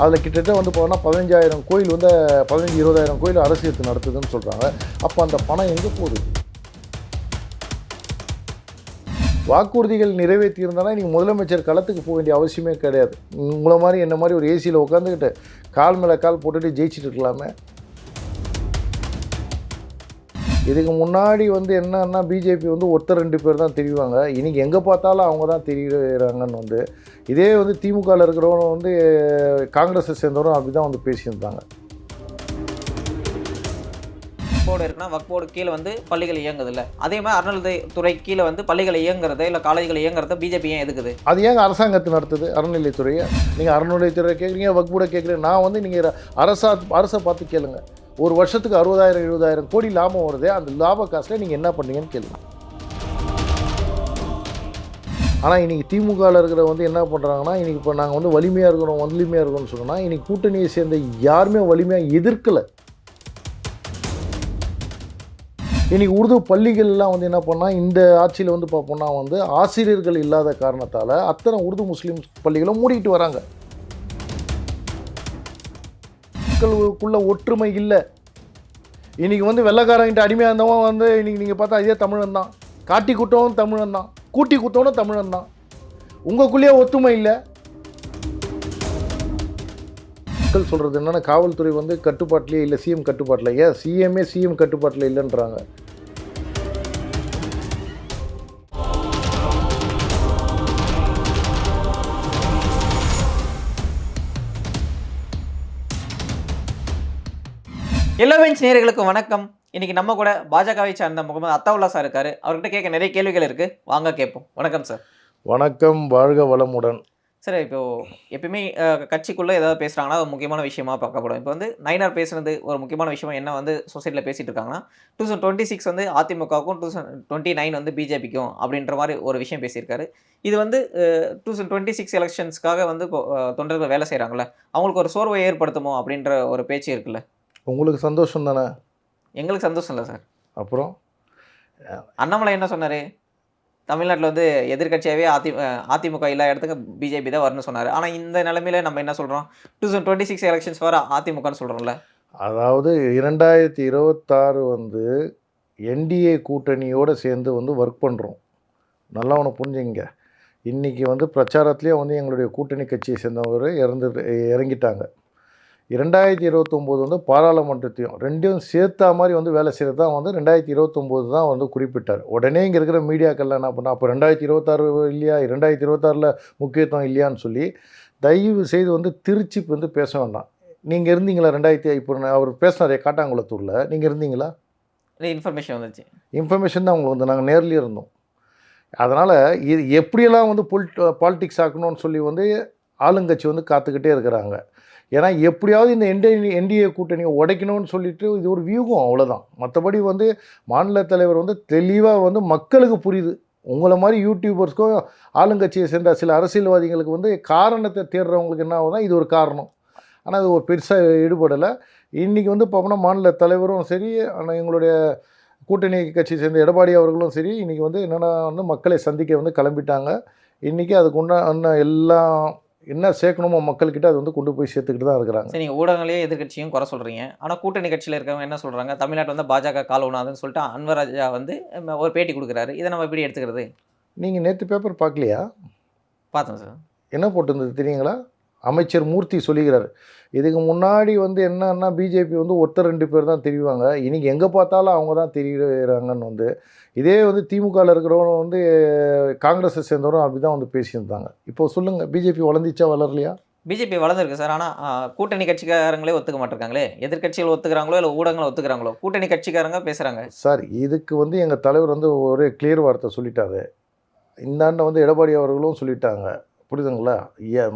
அதில் கிட்டத்தட்ட வந்து போனால் பதினஞ்சாயிரம் கோயில் வந்து பதினஞ்சு இருபதாயிரம் கோயில் அரசியலுக்கு நடத்துதுன்னு சொல்கிறாங்க அப்போ அந்த பணம் எங்கே போகுது? வாக்குறுதிகள் நிறைவேற்றியிருந்தானா நீங்கள் முதலமைச்சர் களத்துக்கு போக வேண்டிய அவசியமே கிடையாது. உங்களை மாதிரி என்ன மாதிரி ஒரு ஏசியில் உட்காந்துக்கிட்டு கால் மேலே கால் போட்டுட்டு ஜெயிச்சிட்டு இருக்கலாமே. இதுக்கு முன்னாடி வந்து என்னன்னா பிஜேபி வந்து ஒருத்தர் ரெண்டு பேர் தான் தெரிவாங்க. இன்றைக்கி எங்கே பார்த்தாலும் அவங்க தான் தெரியுறாங்கன்னு வந்து இதே வந்து திமுகவில் இருக்கிறவங்க வந்து காங்கிரஸை சேர்ந்தவரும் அப்படி தான் வந்து பேசியிருந்தாங்க. போர்டு இருக்குன்னா வக் போர்டு கீழே வந்து பள்ளிகள் இயங்குது இல்ல அதே மாதிரி அறநிலைத்துறை கீழே வந்து பள்ளிகள் இயங்குறது இல்லை காலேஜ்கள் இயங்குறத பிஜேபி ஏன் எதுக்குது? அது ஏங்க அரசாங்கத்தை நடத்துது அறநிலைத்துறையை நீங்கள் அறநிலைத்துறை கேட்குறீங்க வக்பூட கேட்குறீங்க நான் வந்து நீங்கள் அரசா அரசை பார்த்து கேளுங்க. ஒரு வருஷத்துக்கு அறுபதாயிரம் எழுபதாயிரம் கோடி லாபம் வருதே அந்த லாப காசில் நீங்கள் என்ன பண்ணீங்கன்னு கேள்வி ஆனால் இன்றைக்கி திமுகவில் இருக்கிற வந்து என்ன பண்ணுறாங்கன்னா இன்றைக்கி இப்போ நாங்கள் வந்து வலிமையாக இருக்கிறோம் வலிமையாக இருக்கணும்னு சொன்னால் இன்றைக்கி கூட்டணியை சேர்ந்த யாருமே வலிமையாக எதிர்க்கலை. இன்றைக்கி உருது பள்ளிகள்லாம் வந்து என்ன பண்ணால் இந்த ஆட்சியில் வந்து பார்ப்போம்னா வந்து ஆசிரியர்கள் இல்லாத காரணத்தால் அத்தனை உருது முஸ்லீம் பள்ளிகளும் மூடிக்கிட்டு வராங்க. மக்களுக்குள்ள ஒற்றுமை இல்லை. இன்றைக்கி வந்து வெள்ளைக்காரங்கிட்ட அடிமையாக இருந்தவன் வந்து இன்றைக்கி நீங்கள் பார்த்தா அதே தமிழன் தான் காட்டி குட்டவனும் தமிழன் தான் கூட்டி குத்தவனும் தமிழன் தான் உங்களுக்குள்ளேயே ஒத்துமை இல்லை. மக்கள் சொல்கிறது என்னென்னா காவல்துறை வந்து கட்டுப்பாட்டிலே இல்லை சிஎம் கட்டுப்பாட்டில். ஏன்? சிஎம்ஏ சிஎம் கட்டுப்பாட்டில் இல்லைன்றாங்க. இளவெஞ்ச் நேயர்களுக்கு வணக்கம். இன்னைக்கு நம்ம கூட பாஜகவை சார்ந்த முகமது அத்தாவுல்லா சார் இருக்காரு. அவர்கிட்ட கேட்க நிறைய கேள்விகள் இருக்கு. வாங்க கேட்போம். வணக்கம் சார் வணக்கம் வாழ்க வளமுடன். சார் இப்போ எப்பயுமே கட்சிக்குள்ள ஏதாவது பேசுறாங்கன்னா அது முக்கியமான விஷயமா பார்க்கப்படும். இப்போ வந்து நைனார் பேசுனது ஒரு முக்கியமான விஷயமா என்ன வந்து சொசைட்டியில் பேசிட்டு இருக்காங்கன்னா டூ தௌசண்ட் டுவெண்ட்டி சிக்ஸ் வந்து அதிமுகவுக்கும் டூ தௌசண்ட் டுவெண்ட்டி நைன் வந்து பிஜேபிக்கும் அப்படின்ற மாதிரி ஒரு விஷயம் பேசியிருக்காரு. இது வந்து டூ தௌசண்ட் டுவெண்ட்டி சிக்ஸ் எலெக்ஷன்ஸ்க்காக வந்து தொண்டர்கள் வேலை செய்கிறாங்கல்ல அவங்களுக்கு ஒரு சோர்வை ஏற்படுத்துமோ அப்படின்ற ஒரு பேச்சு இருக்குல்ல. உங்களுக்கு சந்தோஷம் தானே எங்களுக்கு சந்தோஷம் இல்லை சார். அப்புறம்? அண்ணாமலை என்ன சொன்னார்? தமிழ்நாட்டில் வந்து எதிர்க்கட்சியாகவே அதி அதிமுக எல்லா இடத்துக்கும் பிஜேபி தான் வரும்னு சொன்னார். ஆனால் இந்த நிலமையில நம்ம என்ன சொல்கிறோம் two thousand twenty six elections வர அதிமுகன்னு சொல்கிறோம்ல அதாவது இரண்டாயிரத்தி இருபத்தாறு வந்து என்டிஏ கூட்டணியோடு சேர்ந்து வந்து ஒர்க் பண்ணுறோம் நல்லா ஒன்று புரிஞ்சுங்க. இன்றைக்கி வந்து பிரச்சாரத்துலேயே வந்து எங்களுடைய கூட்டணி கட்சியை சேர்ந்தவர் இறந்து இறங்கிட்டாங்க. இரண்டாயிரத்தி இருபத்தொம்போது வந்து பாராளுமன்றத்தையும் ரெண்டையும் சேர்த்தா மாதிரி வந்து வேலை செய்கிறது தான் வந்து ரெண்டாயிரத்தி இருபத்தொம்போது தான் வந்து குறிப்பிட்டார். உடனே இங்கே இருக்கிற மீடியாக்கள்லாம் என்ன பண்ணா அப்போ ரெண்டாயிரத்தி இருபத்தாறு இல்லையா ரெண்டாயிரத்தி இருபத்தாறில் முக்கியத்துவம் இல்லையான்னு சொல்லி தயவு செய்து வந்து திருச்சி வந்து பேச வேண்டாம். நீங்கள் இருந்தீங்களா ரெண்டாயிரத்தி இப்போ அவர் பேசினாரே காட்டாங்குளத்தூரில். நீங்கள் இருந்தீங்களா? இன்ஃபர்மேஷன் வந்துச்சு. இன்ஃபர்மேஷன் தான் உங்களுக்கு வந்து நாங்கள் நேர்லேயே இருந்தோம். அதனால் இது எப்படியெல்லாம் வந்து பொலிட் பாலிடிக்ஸ் ஆக்கணும்னு சொல்லி வந்து ஆளுங்கட்சி வந்து காத்துக்கிட்டே இருக்கிறாங்க. ஏன்னா எப்படியாவது இந்த என்டி என்டிஏ கூட்டணியை உடைக்கணும்னு சொல்லிட்டு இது ஒரு வியூகம் அவ்வளோதான் மற்றபடி வந்து மாநில தலைவர் வந்து தெளிவாக வந்து மக்களுக்கு புரியுது. உங்களை மாதிரி யூடியூபர்ஸ்க்கும் ஆளுங்கட்சியை சேர்ந்த சில அரசியல்வாதிகளுக்கு வந்து காரணத்தை தேடுறவங்களுக்கு என்ன ஆகுதுன்னா இது ஒரு காரணம். ஆனால் அது ஒரு பெருசாக ஈடுபடலை. இன்றைக்கி வந்து பார்த்தோம்னா மாநில தலைவரும் சரி ஆனால் எங்களுடைய கூட்டணி கட்சியை சேர்ந்த எடப்பாடி அவர்களும் சரி இன்றைக்கி வந்து என்னென்னா வந்து மக்களை சந்திக்க வந்து கிளம்பிட்டாங்க. இன்றைக்கி அதுக்கு உண்டான எல்லாம் என்ன சேர்க்கணுமோ மக்கள்கிட்ட அது வந்து கொண்டு போய் சேர்த்துக்கிட்டு தான் இருக்கிறாங்க. சரி நீங்கள் ஊடகங்களே எதிர்க்கட்சியும் குறை சொல்கிறீங்க ஆனால் கூட்டணி கட்சியில் இருக்கவங்க என்ன சொல்கிறாங்க தமிழ்நாட்டில் வந்து பாஜக கால் உணாதுன்னு சொல்லிட்டு அன்வர் ராஜா வந்து ஒரு பேட்டி கொடுக்குறாரு. இதை நம்ம எப்படி எடுத்துக்கிறது? நீங்கள் நேற்று பேப்பர் பார்க்கலையா? பார்த்தோம் சார். என்ன போட்டிருந்தது தெரியுங்களா? அமைச்சர் மூர்த்தி சொல்லுகிறார். இதுக்கு முன்னாடி வந்து என்னன்னா பிஜேபி வந்து ஒருத்தர் ரெண்டு பேர் தான் தெரிவாங்க. இன்றைக்கி எங்கே பார்த்தாலும் அவங்க தான் தெரியுறாங்கன்னு வந்து இதே வந்து திமுகவில் இருக்கிறவங்க வந்து காங்கிரஸை சேர்ந்தவரும் அப்படி தான் வந்து பேசியிருந்தாங்க. இப்போ சொல்லுங்கள் பிஜேபி வளர்ந்துச்சா வளரலையா? பிஜேபி வளர்ந்துருக்கு சார். ஆனால் கூட்டணி கட்சிக்காரங்களே ஒத்துக்க மாட்டிருக்காங்களே எதிர்க்கட்சிகள் ஒத்துக்கிறாங்களோ இல்லை ஊடகங்கள் ஒத்துக்கிறாங்களோ கூட்டணி கட்சிக்காரங்க பேசுகிறாங்க சார் இதுக்கு வந்து எங்கள் தலைவர் வந்து ஒரே கிளியர் வார்த்தை சொல்லிட்டாரு. இந்தாண்ட வந்து எடப்பாடி அவர்களும் சொல்லிட்டாங்க. புரியுதுங்களா?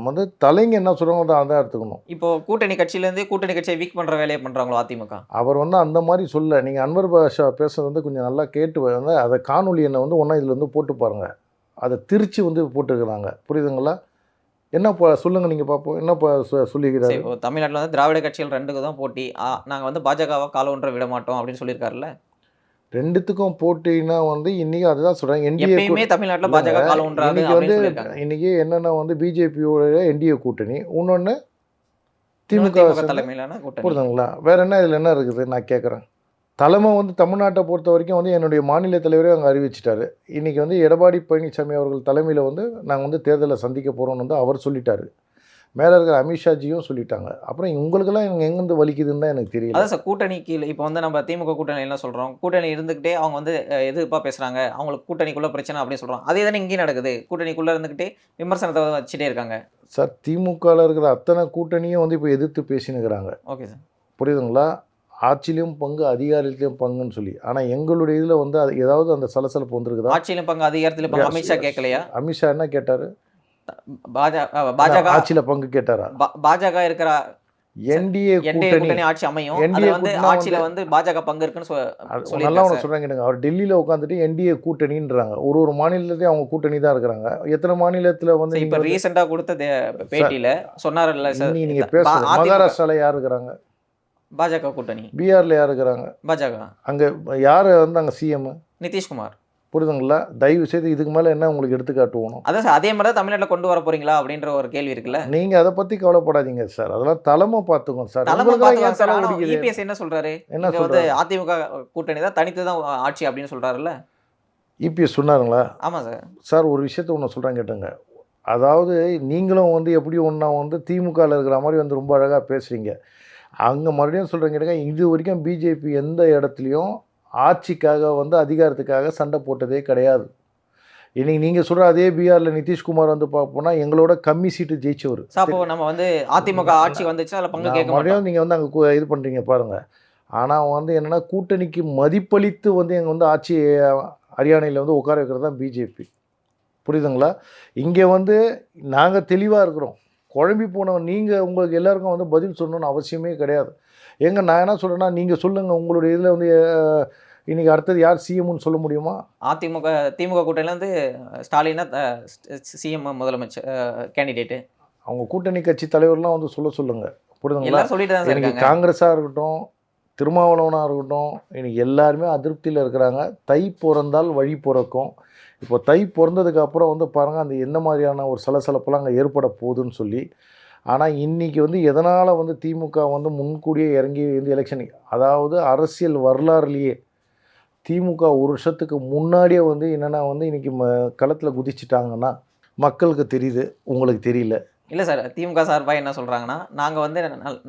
வந்து தலைங்க என்ன சொல்கிறாங்க அதை அதான் எடுத்துக்கணும். இப்போ கூட்டணி கட்சியிலேருந்து கூட்டணி கட்சியை வீக் பண்ணுற வேலையை பண்ணுறாங்களோ அதிமுக? அவர் வந்து அந்த மாதிரி சொல்ல நீங்கள் அன்வர் பாஷா பேசுறது வந்து கொஞ்சம் நல்லா கேட்டு வந்து அதை காணொலி என்ன வந்து ஒன்றா இதில் வந்து போட்டு பாருங்கள் அதை திருச்சி வந்து போட்டுருக்குறாங்க. புரியுதுங்களா? என்ன இப்போ சொல்லுங்கள் நீங்கள் பார்ப்போம் என்ன இப்போ சொல்லிக்கிறாரு? இப்போ தமிழ்நாட்டில் வந்து திராவிட கட்சிகள் ரெண்டுக்கு தான் போட்டி நாங்கள் வந்து பாஜகவை கால ஒன்றை விட மாட்டோம் அப்படின்னு சொல்லியிருக்காருல்ல? ரெண்டுத்துக்கும் போட்டினா வந்து இன்றைக்கி அதுதான் சொல்கிறேன் என்டிஏ தமிழ்நாட்டில் பாஜக இன்னைக்கு வந்து இன்றைக்கி என்னென்னா வந்து பிஜேபியோட என்டிஏ கூட்டணி இன்னொன்று திமுக திமுக தலைமையிலான கூட்டணி. புரியுதுங்களா வேற என்ன இதில் என்ன இருக்குது? நான் கேட்குறேன் தலைமை வந்து தமிழ்நாட்டை பொறுத்த வரைக்கும் வந்து என்னுடைய மாநில தலைவரே அங்கே அறிவிச்சிட்டாரு. இன்றைக்கி வந்து எடப்பாடி பழனிசாமி அவர்கள் தலைமையில் வந்து நாங்கள் வந்து தேர்தலை சந்திக்க போகிறோம்னு வந்து அவர் சொல்லிட்டாரு. மேலே இருக்கிற அமித்ஷாஜியும் சொல்லிட்டாங்க. அப்புறம் உங்களுக்கெல்லாம் எனக்கு எங்கேருந்து வலிக்குதுன்னு தான் எனக்கு தெரியல. அதான் சார் கூட்டணி கீழே இப்போ வந்து நம்ம திமுக கூட்டணி என்ன சொல்றோம்? கூட்டணி இருந்துகிட்டே அவங்க வந்து அஹ், எதிர்ப்பா பேசுறாங்க. அவங்களுக்கு கூட்டணிக்குள்ள பிரச்சனை அப்படின்னு சொல்றோம். அதே தானே இங்கேயும் நடக்குது. கூட்டணிக்குள்ள இருந்துகிட்டே விமர்சனத்தை வச்சுட்டே இருக்காங்க. சார் திமுகவில் இருக்கிற அத்தனை கூட்டணியும் வந்து இப்போ எதிர்த்து பேசினுக்கிறாங்க. Okay sir. புரியுதுங்களா? ஆட்சியிலையும் பங்கு அதிகாரத்திலையும் பங்குன்னு சொல்லி. ஆனால் எங்களுடைய இதில் வந்து அது ஏதாவது அந்த சலசலப்பு வந்திருக்குதா? ஆட்சியிலும் பங்கு அதிகாரத்திலும் பங்கு. அமித்ஷா. கேட்கலையா? அமித்ஷா என்ன கேட்டார்? பாஜக ஆட்சியில் பங்கு கேட்டாரா? பாஜக இருக்கிற என்டிஏ கூட்டணி. ஆட்சி அமையும். வந்து ஆட்சியில வந்து பாஜக பங்கு இருக்குன்னு நல்லா ஒன்று. சொல்கிறாங்க அவர் டெல்லியில் உட்காந்துட்டு என்டிஏ கூட்டணின்றாங்க. ஒரு ஒரு மாநிலத்தையும் அவங்க கூட்டணி தான் இருக்கிறாங்க. எத்தனை மாநிலத்தில் வந்து இப்ப நீங்க வந்து- ரீசெண்டா கொடுத்த பேட்டியில சொன்னார்ல சார் நீங்கள் மகாராஷ்டிராவில் யார் இருக்கிறாங்க? பாஜக கூட்டணி. பீகாரில் யார் இருக்கிறாங்க? பாஜக. அங்கே யார் வந்து அங்கே சிஎம் நிதிஷ்குமார். புரியுதுங்களா தயவு செய்து இதுக்கு மேலே என்ன உங்களுக்கு எடுத்துக்காட்டுவோம் அதான் சார் அதே மாதிரி தான் தமிழ்நாட்டில் கொண்டு வர போறீங்களா அப்படின்ற ஒரு கேள்வி இருக்குல்ல? நீங்கள் அதை பற்றி கவலைப்படாதீங்க சார். அதெல்லாம் தலைமை பார்த்துக்கோங்க சார். தலைமை இபிஎஸ் என்ன சொல்றாரு? என்ன வந்து சொல்கிறாரு அதிமுக கூட்டணி தான் தனித்து தான் ஆட்சி அப்படின்னு சொல்றாருல்ல? இபிஎஸ் சொன்னாருங்களா? ஆமா சார். சார் ஒரு விஷயத்த ஒன்று சொல்கிறேன் கேட்டுங்க. அதாவது நீங்களும் வந்து எப்படி ஒன்றா வந்து திமுகவில் இருக்கிற மாதிரி வந்து ரொம்ப அழகாக பேசுகிறீங்க அங்கே மறுபடியும் சொல்கிறேன் கேட்டுங்க. இது வரைக்கும் பிஜேபி எந்த இடத்துலையும் ஆட்சிக்காக வந்து அதிகாரத்துக்காக சண்டை போட்டதே கிடையாது. இன்னைக்கு நீங்கள் சொல்கிற அதே பீகாரில் நிதிஷ்குமார் வந்து பார்ப்போம்னா எங்களோட கம்மி சீட்டு ஜெயிச்சவர். அப்போ நம்ம வந்து அதிமுக ஆட்சி வந்துச்சு அதில் பங்கு கேட்க மறுபடியும் நீங்கள் வந்து அங்கே இது பண்ணுறீங்க பாருங்கள் ஆனால் வந்து என்னென்னா கூட்டணிக்கு மதிப்பளித்து வந்து எங்கள் வந்து ஆட்சி ஹரியானையில் வந்து உட்கார வைக்கிறது தான் பிஜேபி புரியுதுங்களா? இங்கே வந்து நாங்கள் தெளிவாக இருக்கிறோம். குழம்பி போனவன் நீங்கள் உங்களுக்கு எல்லாருக்கும் வந்து பதில் சொல்லணும்னு அவசியமே கிடையாது. ஏங்க நான் என்ன சொல்கிறேன்னா நீங்கள் சொல்லுங்கள் உங்களுடைய இதில் வந்து அஹ், இன்னைக்கு அடுத்தது யார் சிஎம்னு சொல்ல முடியுமா? அதிமுக திமுக கூட்டணியில இருந்து ஸ்டாலினா சிஎம் முதலமைச்சர் கேண்டிடேட்டு. அவங்க கூட்டணி கட்சி தலைவர்லாம் வந்து சொல்ல சொல்லுங்கள் புரியுதுங்களா? சொல்லிட்டு இன்னைக்கு காங்கிரஸாக இருக்கட்டும் திருமாவளவனாக இருக்கட்டும் இன்னைக்கு எல்லாருமே அதிருப்தியில் இருக்கிறாங்க. தை பிறந்தால் வழி பிறக்கும். இப்போ தை பிறந்ததுக்கு அப்புறம் வந்து பாருங்கள் அந்த எந்த மாதிரியான ஒரு சலசலப்பெல்லாம் அங்கே ஏற்பட போகுதுன்னு சொல்லி ஆனால் இன்றைக்கி வந்து எதனால் வந்து திமுக வந்து முன்கூடியே இறங்கி வந்து எலெக்ஷனுக்கு அதாவது அரசியல் வரலாறுலேயே திமுக ஒரு வருஷத்துக்கு முன்னாடியே வந்து என்னென்னா வந்து இன்றைக்கி ம களத்தில் குதிச்சிட்டாங்கன்னா மக்களுக்கு தெரியுது உங்களுக்கு தெரியல. இல்லை சார் திமுக சார்பாக என்ன சொல்கிறாங்கன்னா நாங்கள் வந்து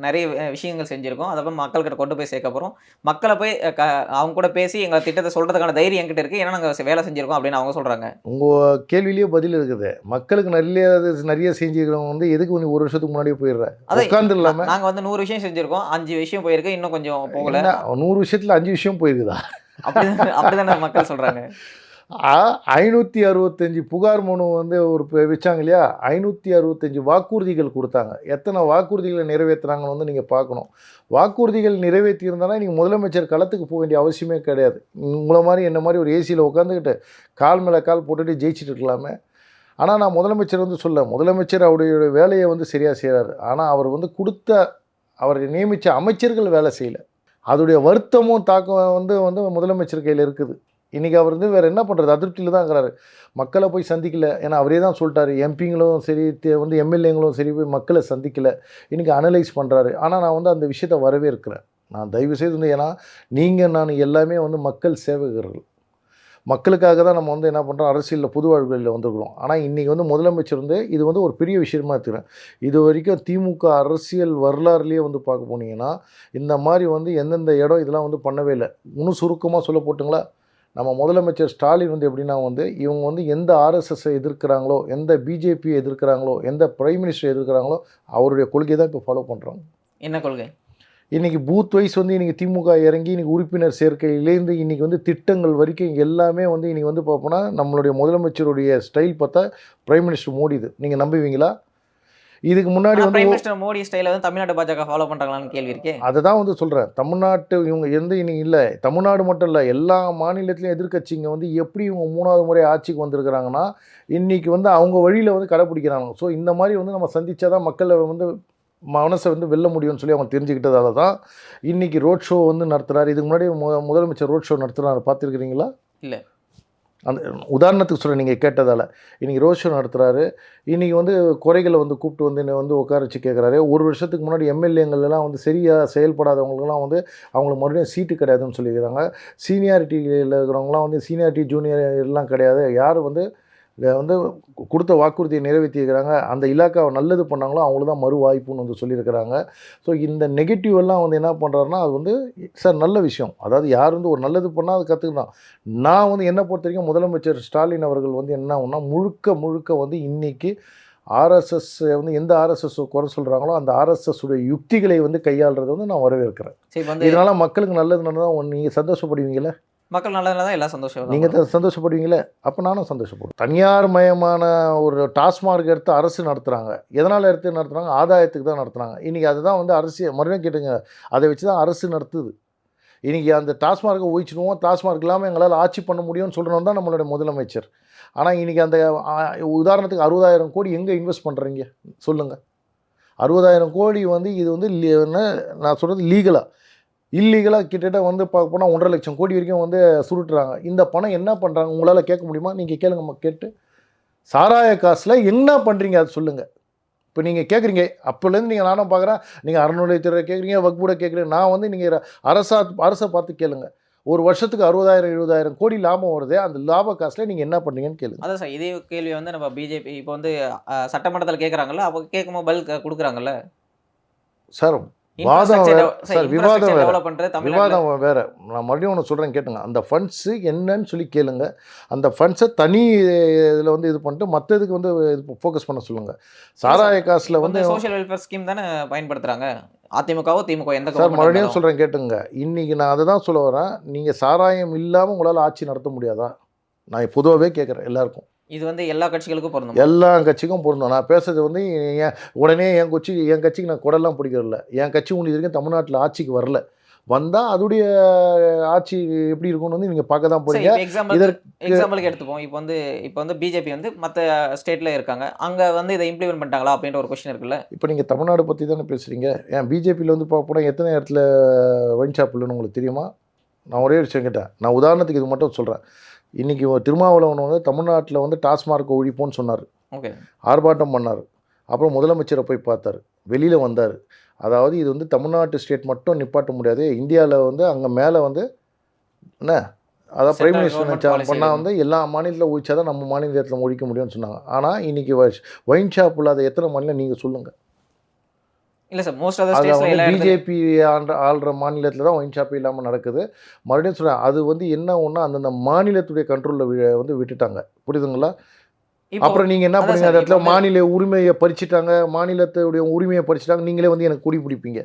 நிறைய விஷயங்கள் செஞ்சுருக்கோம். அதை போய் மக்கள்கிட்ட கொண்டு போய் சேர்க்க போகிறோம் மக்களை போய் க அவங்க கூட பேசி எங்கள் திட்டத்தை சொல்கிறதுக்கான தைரியம் என்கிட்ட இருக்குது ஏன்னா நாங்கள் வேலை செஞ்சுருக்கோம் அப்படின்னு அவங்க சொல்கிறாங்க உங்கள் கேள்வியிலேயே பதில் இருக்குது. மக்களுக்கு நிறைய நிறைய செஞ்சுக்கிறவங்க வந்து எதுக்கு நீ ஒரு வருஷத்துக்கு முன்னாடியே போயிடுற? அதான் உட்காந்து இல்லாமல் நாங்கள் வந்து நூறு விஷயம் செஞ்சுருக்கோம். அஞ்சு விஷயம் போயிருக்கு. இன்னும் கொஞ்சம் போகல. நூறு விஷயத்தில் அஞ்சு விஷயம் போயிருக்குதா? அப்படி அப்படிதானே மக்கள் சொல்கிறாங்க ஐநூற்றி அறுபத்தஞ்சு புகார் மனு வந்து ஒரு வச்சாங்க இல்லையா? ஐநூற்றி அறுபத்தஞ்சி வாக்குறுதிகள் கொடுத்தாங்க. எத்தனை வாக்குறுதிகளை நிறைவேற்றினாங்கன்னு வந்து நீங்கள் பார்க்கணும். வாக்குறுதிகள் நிறைவேற்றியிருந்தானா நீங்கள் முதலமைச்சர் களத்துக்கு போக வேண்டிய அவசியமே கிடையாது. உங்களை மாதிரி என்ன மாதிரி ஒரு ஏசியில் உட்காந்துக்கிட்டு கால் மேலே கால் போட்டுட்டு ஜெயிச்சிட்டு இருக்கலாமே. ஆனால் நான் முதலமைச்சர் வந்து சொல்ல முதலமைச்சர் அவருடைய வேலையை வந்து சரியாக செய்கிறாரு ஆனால் அவர் வந்து கொடுத்த அவரை நியமித்த அமைச்சர்கள் வேலை செய்யலை. அதோடைய வருத்தமும் தாக்கம் வந்து வந்து முதலமைச்சர் கையில் இருக்குது. இன்றைக்கி அவர் வந்து வேறு என்ன பண்ணுறது அதிருப்தியில் தான் இருக்கிறாரு. மக்களை போய் சந்திக்கல. ஏன்னா அவரே தான் சொல்லிட்டாரு. எம்பிங்களும் சரி தே- வந்து எம்எல்ஏங்களும் சரி போய் மக்களை சந்திக்கல. இன்றைக்கி அனலைஸ் பண்ணுறாரு ஆனால் நான் வந்து அந்த விஷயத்தை வரவே இருக்கிறேன் நான் தயவு செய்து வந்து ஏன்னா நீங்கள் நான் எல்லாமே வந்து மக்கள் சேவகர்கள். மக்களுக்காக தான் நம்ம வந்து என்ன பண்ணுறோம் அரசியலில் புது வாழ்வுகளில் வந்திருக்கிறோம். ஆனால் இன்றைக்கி வந்து முதலமைச்சர் வந்து இது வந்து ஒரு பெரிய விஷயமா எடுத்துக்கிறேன் இது வரைக்கும் திமுக அரசியல் வரலாறுலேயே வந்து பார்க்க போனீங்கன்னா இந்த மாதிரி வந்து எந்தெந்த இடம் இதெல்லாம் வந்து பண்ணவே இல்லை. இன்னும் சுருக்கமாக சொல்ல போட்டுங்களா? நம்ம முதலமைச்சர் ஸ்டாலின் வந்து எப்படின்னா வந்து இவங்க வந்து எந்த ஆர்எஸ்எஸ்ஸை எதிர்க்கிறாங்களோ எந்த பிஜேபியை எதிர்க்கிறாங்களோ எந்த பிரைம் மினிஸ்டர் எதிர்க்கிறாங்களோ அவருடைய கொள்கையை தான் இப்போ ஃபாலோ பண்ணுறாங்க என்ன கொள்கை? இன்றைக்கி பூத் வைஸ் வந்து இன்றைக்கி திமுக இறங்கி இன்றைக்கி உறுப்பினர் சேர்க்கையிலேருந்து இன்றைக்கி வந்து திட்டங்கள் வரைக்கும் எல்லாமே வந்து இன்றைக்கி வந்து பார்ப்போன்னா நம்மளுடைய முதலமைச்சருடைய ஸ்டைல் பார்த்தா பிரைம் மினிஸ்டர் மோடிது நீங்கள் நம்புவீங்களா? இதுக்கு முன்னாடி வந்து மோடி ஸ்டைல வந்து தமிழ்நாடு பாஜக ஃபாலோ பண்றாங்களான்னு கேள்வி இருக்கே. அதை தான் வந்து சொல்கிறேன் தமிழ்நாட்டு இவங்க எந்த இன்னைக்கு இல்லை. தமிழ்நாடு மட்டும் இல்லை எல்லா மாநிலத்திலையும் எதிர்க்கட்சிங்க வந்து எப்படி இவங்க மூணாவது முறை ஆட்சிக்கு வந்திருக்கிறாங்கன்னா இன்றைக்கி வந்து அவங்க வழியில் வந்து கடைப்பிடிக்கிறாங்க ஸோ இந்த மாதிரி வந்து நம்ம சந்திச்சா தான் மக்களை வந்து மனசை வந்து வெல்ல முடியும்னு சொல்லி அவங்க தெரிஞ்சுக்கிட்டதால தான் இன்றைக்கி ரோட் ஷோ வந்து நடத்துகிறாரு இதுக்கு முன்னாடி முதலமைச்சர் ரோட் ஷோ நடத்துகிறாரு பார்த்துருக்கிறீங்களா? இல்ல. அந்த உதாரணத்துக்கு சொல்ல நீங்கள் கேட்டதால். இன்றைக்கி ரோட் ஷோ நடத்துகிறாரு இன்றைக்கி வந்து குறைகளை வந்து கூப்பிட்டு வந்து என்னை வந்து உட்கார வச்சு கேட்குறாரு ஒரு வருஷத்துக்கு முன்னாடி எம்எல்ஏங்கள்லாம் வந்து சரியாக செயல்படாதவங்களுக்குலாம் வந்து அவங்களுக்கு மறுபடியும் சீட்டு கிடையாதுன்னு சொல்லியிருக்கிறாங்க சீனியாரிட்டியில் இருக்கிறவங்களாம் வந்து சீனியாரிட்டி ஜூனியர் எல்லாம் கிடையாது. யார் வந்து வந்து கொடுத்த வாக்குறுதியை நிறைவேற்றியிருக்கிறாங்க. அந்த இலாக்காவை நல்லது பண்ணாங்களோ அவங்களுக்கு தான் மறு வாய்ப்புன்னு வந்து சொல்லியிருக்கிறாங்க. ஸோ இந்த நெகட்டிவ் எல்லாம் வந்து என்ன பண்ணுறாருன்னா அது வந்து சார் நல்ல விஷயம். அதாவது யார் வந்து ஒரு நல்லது பண்ணால் அது கற்றுக்கலாம் நான் வந்து என்னை பொறுத்த வரைக்கும் முதலமைச்சர் ஸ்டாலின் அவர்கள் வந்து என்ன ஆகும்னா முழுக்க முழுக்க வந்து இன்னைக்கு ஆர்எஸ்எஸ் வந்து எந்த ஆர்எஸ்எஸ் குறை சொல்கிறாங்களோ அந்த ஆர்எஸ்எஸ் உடைய யுக்திகளை வந்து கையாளுறதை வந்து நான் வரவேற்கிறேன். இதனால் மக்களுக்கு நல்லது நடந்தால் நீங்கள் சந்தோஷப்படுவீங்களே மக்கள் நல்லதுல தான் எல்லாம் சந்தோஷம் நீங்கள் சந்தோஷப்படுவீங்களே? அப்போ நானும் சந்தோஷப்படுவேன். தனியார் மயமான ஒரு டாஸ்மார்க் எடுத்து அரசு நடத்துகிறாங்க எதனால் எடுத்து நடத்துகிறாங்க ஆதாயத்துக்கு தான் நடத்துகிறாங்க இன்றைக்கி அதுதான் வந்து அரசு மறுபடியும் கேட்டுங்க. அதை வச்சு தான் அரசு நடத்துது. இன்றைக்கி அந்த டாஸ்மார்க்கை ஒழிச்சிடுவோம் டாஸ்மார்க் இல்லாமல் எங்களால் ஆட்சி பண்ண முடியும்னு சொல்கிறவன் தான் நம்மளுடைய முதலமைச்சர். ஆனால் இன்றைக்கி அந்த உதாரணத்துக்கு அறுபதாயிரம் கோடி எங்கே இன்வெஸ்ட் பண்ணுறீங்க சொல்லுங்கள் அறுபதாயிரம் கோடி வந்து இது வந்து நான் சொல்கிறது லீகலாக இல்லீகலாக கிட்டத்தட்ட வந்து பார்க்க போனால் ஒன்றரை லட்சம் கோடி வரைக்கும் வந்து சுருட்டுறாங்க. இந்த பணம் என்ன பண்ணுறாங்க உங்களால் கேட்க முடியுமா? நீங்கள் கேளுங்க கேட்டு. சாராய காசில் என்ன பண்ணுறீங்க அது சொல்லுங்கள் இப்போ நீங்கள் கேட்குறீங்க. அப்போலேருந்து நீங்கள் நானும் பார்க்குறேன். நீங்கள் அறநிலையத்துறை கேட்குறீங்க வக்பூட கேட்குறீங்க. நான் வந்து நீங்கள் அரசா அரசை பார்த்து கேளுங்க. ஒரு வருஷத்துக்கு அறுபதாயிரம் எழுபதாயிரம் கோடி லாபம் வருதே. அந்த லாப காசில் நீங்கள் என்ன பண்ணுறீங்கன்னு கேளுங்க. அதான் சார் இதே கேள்வி வந்து நம்ம பிஜேபி இப்போ வந்து சட்டமன்றத்தில் கேட்குறாங்கல்ல? அப்போ கேட்கும்போது பதில் கொடுக்குறாங்கல்ல. சார், விவாதம் வேற. விவாதம் வேற. நான் மறுபடியும் ஒன்று சொல்கிறேன் கேட்டுங்க. அந்த ஃபண்ட்ஸு என்னன்னு சொல்லி கேளுங்க. அந்த ஃபண்ட்ஸை தனி இதில் வந்து இது பண்ணிட்டு மற்றதுக்கு வந்து இது ஃபோக்கஸ் பண்ண சொல்லுங்கள் சாராய காசில் வந்து சோஷியல் வெல்ஃபேர் ஸ்கீம் தானே பயன்படுத்துறாங்க? அதிமுகவோ திமுக எந்த சார் மறுபடியும். சொல்கிறேன் கேட்டுங்க. இன்றைக்கி நான் அதை தான் சொல்ல வரேன். நீங்கள் சாராயம் இல்லாமல் உங்களால் ஆட்சி நடத்த முடியாதா? நான் பொதுவாகவே கேட்குறேன் எல்லாருக்கும். இது வந்து எல்லா கட்சிகளுக்கும் பொருந்தும்? எல்லா கட்சிக்கும் பொருந்தும். நான் பேசுறது வந்து என் உடனே என் கட்சி என் கட்சிக்கு நான் குடலாம் பிடிக்கிறதில்ல. என் கட்சி ஒன்று வரைக்கும் தமிழ்நாட்டில் ஆட்சிக்கு வரல. வந்தால் அதோடைய ஆட்சி எப்படி இருக்கும்னு வந்து நீங்கள் பார்க்க தான் போறீங்க. எக்ஸாம்பிளுக்கு எடுத்துப்போம். இப்போ வந்து இப்போ வந்து பிஜேபி வந்து மற்ற ஸ்டேட்ல இருக்காங்க. அங்க வந்து இதை இம்ப்ளிமெண்ட் பண்ணிட்டாங்களா அப்படின்ற ஒரு கொஸ்டின் இருக்குல்ல? இப்போ நீங்கள் தமிழ்நாடு பற்றி தானே பேசுகிறீங்க ஏன் பிஜேபியில் வந்து பார்க்க போனால் எத்தனை இடத்துல ஒயின் ஷாப் இல்லைன்னு உங்களுக்கு தெரியுமா? நான் ஒரே விஷயம் கேட்டேன். நான் உதாரணத்துக்கு இது மட்டும் சொல்கிறேன் இன்றைக்கி திருமாவளவன் வந்து தமிழ்நாட்டில் வந்து டாஸ்மார்க் ஒழிப்போன்னு சொன்னார். ஓகே. ஆர்ப்பாட்டம் பண்ணார். அப்புறம் முதலமைச்சரை போய் பார்த்தார். வெளியில் வந்தார். அதாவது இது வந்து தமிழ்நாட்டு ஸ்டேட் மட்டும் நிப்பாட்ட முடியாது. இந்தியாவில் வந்து அங்கே மேலே வந்து என்ன? அதாவது பிரைம் மினிஸ்டர் பண்ணால். வந்து எல்லா மாநிலத்தில் ஒழிச்சா தான் நம்ம மாநிலத்தில் ஒழிக்க முடியும்னு சொன்னாங்க. ஆனால் இன்றைக்கி ஒயின் ஷாப் இல்லாத எத்தனை மாநிலம் நீங்கள் சொல்லுங்கள் இல்ல சார் மோஸ்ட் ஆஃப் த அதில் ஸ்டேட்ஸ்ல வந்து பிஜேபி ஆண்ட ஆள்ற மாநிலத்தில் தான் ஒயின் ஷாப் இல்லாமல் நடக்குது. மறுபடியும் சொல்கிறேன் அது வந்து என்ன ஒன்றா அந்தந்த மாநிலத்துடைய கண்ட்ரோலில் வந்து விட்டுட்டாங்க. புரியுதுங்களா? அப்புறம் நீங்கள் என்ன பண்ணுங்க? அந்த இடத்துல மாநில உரிமையை பறிச்சிட்டாங்க மாநிலத்துடைய உரிமையை பறிச்சிட்டாங்க நீங்களே வந்து எனக்கு குடி பிடிப்பீங்க.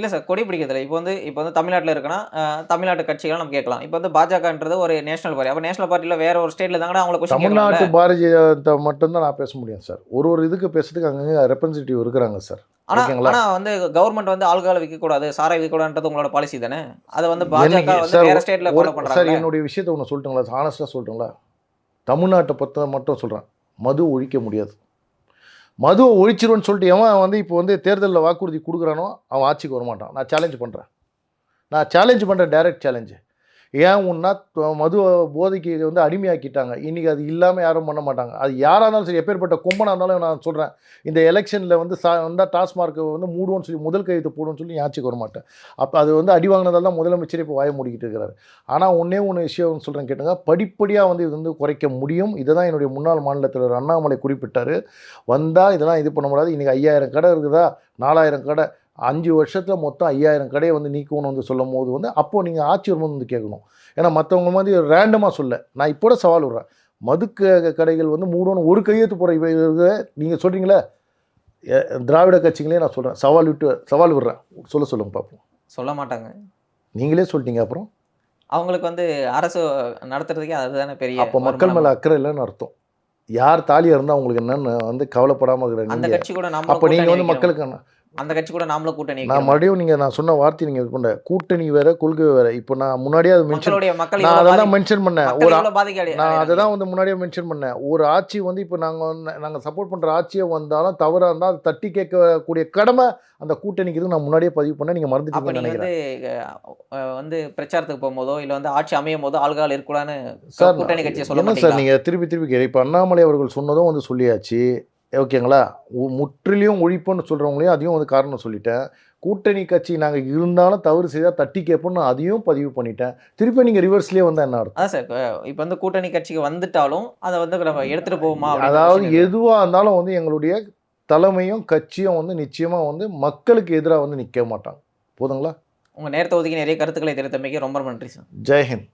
இல்ல சார் கொடி பிடிக்கிறதுல இப்போ வந்து இப்போ வந்து தமிழ்நாட்டில் இருக்குன்னா தமிழ்நாட்டு கட்சிகள் நம்ம கேட்கலாம். இப்போ வந்து பாஜகன்றது ஒரு நேஷனல் பார்ட்டி அப்போ நேஷனல் பார்ட்டியில் வேற ஒரு ஸ்டேட்ல இருந்தாங்கன்னா அவங்கள கொஸ்டின் தமிழ்நாட்டு பாரதியத்தை மட்டும்தான் நான் பேச முடியும் சார் ஒரு ஒரு இதுக்கு பேசுறதுக்கு அங்கங்கே ரெப்ரசன்டேட்டிவ் இருக்கிறாங்க சார் ஆனா ஓகேங்களா? ஆனா வந்து கவர்மெண்ட் வந்து ஆள்கால விற்க கூடாது சாரை விற்க கூடாதுன்றது உங்களோட பாலிசி தானே? அதை வந்து பாஜக வந்து சார், வேற ஸ்டேட்ல ஒரு- ஃபாலோ சார் என்னுடைய விஷயத்தை ஒன்று சொல்லட்டுங்களா? ஆனஸ்டாக சொல்லட்டுங்களா? தமிழ்நாட்டை பற்ற மட்டும் சொல்கிறேன் மது ஒழிக்க முடியாது. மதுவை ஒழிச்சிருவன் சொல்லிட்டு எவன் வந்து இப்போ வந்து தேர்தலில் வாக்குறுதி கொடுக்குறானோ அவன் ஆட்சிக்கு வரமாட்டான். நான் சேலஞ்ச் பண்ணுறேன் நான் சேலஞ்ச் பண்ணுறேன் டைரக்ட் சேலஞ்சு ஏன் ஒன்றா மது போதைக்கு வந்து அடிமையாக்கிட்டாங்க? இன்றைக்கி அது இல்லாமல் யாரும் பண்ண மாட்டாங்க. அது யாராக இருந்தாலும் சரி எப்பேற்பட்ட கொம்பனாக இருந்தாலும் நான் சொல்கிறேன் இந்த எலெக்ஷனில் வந்து சா வந்தால் டாஸ்மார்க்கை வந்து மூடுவோன்னு சொல்லி முதல் கையெழுத்து போடுவோன்னு சொல்லி ஆட்சிக்கு வர மாட்டேன். அப்போ அது வந்து அடி வாங்கினதால் தான் முதலமைச்சர் இப்போ வாய மூடிக்கிட்டு இருக்கிறாரு ஆனால் ஒன்றே ஒன்று விஷயம் சொல்கிறேன் கேட்டுங்க. படிப்படியாக வந்து இது வந்து குறைக்க முடியும். இதை தான் என்னுடைய முன்னாள் மாநிலத்தில் அண்ணாமலை குறிப்பிட்டார். வந்தால் இதெல்லாம் இது பண்ண முடியாது. இன்றைக்கி ஐயாயிரம் கடை இருக்குதா? நாலாயிரம் கடை. அஞ்சு வருஷத்தில் மொத்தம் ஐயாயிரம் கடையை வந்து நீக்கணும்னு வந்து சொல்லும் போது வந்து அப்போது நீங்கள் ஆட்சி வரும்போது வந்து கேட்கணும். ஏன்னா மற்றவங்க மாதிரி ரேண்டமாக சொல்ல. நான் இப்போ சவால் விட்றேன். மதுக்கு கடைகள் வந்து மூடணும் ஒரு கையெழுத்து போகிற நீங்கள் சொல்கிறீங்களே திராவிட கட்சிகளே நான் சொல்கிறேன் சவால் விட்டு சவால் விடுறேன். சொல்ல சொல்லுங்க பார்ப்போம் சொல்ல மாட்டாங்க. நீங்களே சொல்லிட்டீங்க அப்புறம்? அவங்களுக்கு வந்து அரசு நடத்துறதுக்கே அதுதானே பெரிய அப்போ மக்கள். மேலே அக்கறை இல்லைன்னு அர்த்தம். யார் தாலியாக இருந்தால் உங்களுக்கு என்னன்னு வந்து கவலைப்படாமல் இருக்கிற அந்த கட்சி கூட அப்போ நீங்கள் வந்து மக்களுக்கு அந்த கட்சி கூட நாமளும் கூட்டணி நான். மறுபடியும் நீங்கள் நான் சொன்ன வார்த்தை இது பண்ண கூட்டணி வேற கொள்கை வேற. இப்போ நான் முன்னாடியே அது மென்ஷன் நான் எவ்வளவு அதை தான் பாதி- மென்ஷன் பண்ணேன் ஒரு நான் அதை. தான் வந்து முன்னாடியே மென்ஷன் பண்ணேன் ஒரு ஆட்சி வந்து இப்போ நாங்கள் நாங்கள் சப்போர்ட் பண்ணுற ஆட்சியே வந்தாலும் தவறாக இருந்தால் அதை தட்டி கேட்கக்கூடிய கடமை அந்த கூட்டணிக்கு நான் முன்னாடியே பதிவு பண்ணேன். நீங்கள் மறந்துட்டீங்கன்னு நீங்க நினைக்கிறேன். வந்து பிரச்சாரத்துக்கு போகும்போதோ இல்ல வந்து ஆட்சி அமையும் போதோ ஆள்கால் இருக்கக்கூடாதுன்னு சார் கூட்டணி கட்சியை சொல்ல என்ன சார் நீங்கள் திருப்பி திருப்பி இப்போ அண்ணாமலை அவர்கள் சொன்னதும் வந்து சொல்லியாச்சு. ஓகேங்களா? முற்றிலையும் ஒழிப்புன்னு சொல்கிறவங்களையும் அதையும் வந்து காரணம் சொல்லிட்டேன். கூட்டணி கட்சி நாங்கள் இருந்தாலும் தவறு செய்தால் தட்டி கேட்போம்னு அதையும் பதிவு பண்ணிட்டேன். திருப்பி நீங்கள் ரிவர்ஸ்லேயே வந்தால் என்ன அர்த்தம்? அதான் சார் இப்ப வந்து கூட்டணி கட்சிக்கு வந்துட்டாலும் அதை வந்து நம்ம எடுத்துட்டு போவோமா அதாவது. எதுவாக இருந்தாலும் வந்து எங்களுடைய தலைமையும் கட்சியும் வந்து நிச்சயமாக வந்து மக்களுக்கு எதிராக வந்து நிற்க மாட்டாங்க. போதுங்களா? உங்க நேரத்தை ஒதுக்கி நிறைய கருத்துக்களை தெரிவித்தமைக்கு ரொம்ப ரொம்ப நன்றி சார். ஜெய்ஹிந்த்